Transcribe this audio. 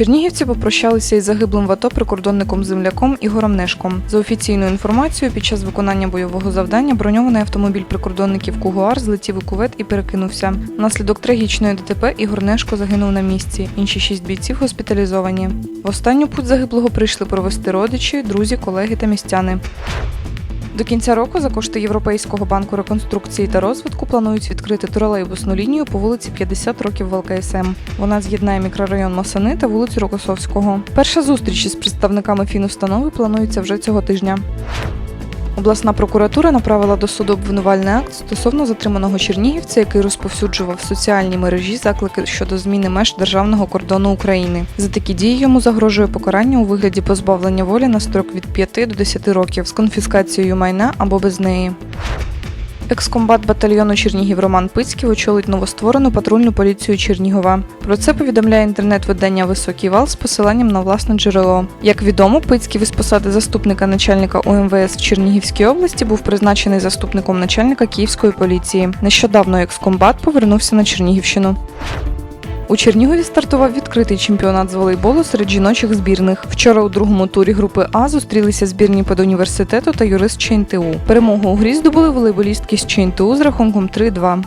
Чернігівці попрощалися із загиблим в АТО прикордонником земляком Ігорем Нешком. За офіційною інформацією, під час виконання бойового завдання броньований автомобіль прикордонників Кугуар злетів у кувет і перекинувся. Внаслідок трагічної ДТП Ігор Нешко загинув на місці. Інші шість бійців госпіталізовані. В останню путь загиблого прийшли провести родичі, друзі, колеги та містяни. До кінця року за кошти Європейського банку реконструкції та розвитку планують відкрити тролейбусну лінію по вулиці 50 років в ЛКСМ. Вона з'єднає мікрорайон Масани та вулицю Рокосовського. Перша зустріч із представниками фінустанови планується вже цього тижня. Обласна прокуратура направила до суду обвинувальний акт стосовно затриманого чернігівця, який розповсюджував в соціальній мережі заклики щодо зміни меж державного кордону України. За такі дії йому загрожує покарання у вигляді позбавлення волі на строк від 5 до 10 років з конфіскацією майна або без неї. Екскомбат батальйону Чернігів Роман Пицький очолить новостворену патрульну поліцію Чернігова. Про це повідомляє інтернет-видання Високий вал з посиланням на власне джерело. Як відомо, Пицьків із посади заступника начальника УМВС в Чернігівській області був призначений заступником начальника Київської поліції. Нещодавно екскомбат повернувся на Чернігівщину. У Чернігові стартував відкритий чемпіонат з волейболу серед жіночих збірних. Вчора у другому турі групи А зустрілися збірні педуніверситету та юрист ЧНТУ. Перемогу у грі здобули волейболістки з ЧНТУ з рахунком 3-2.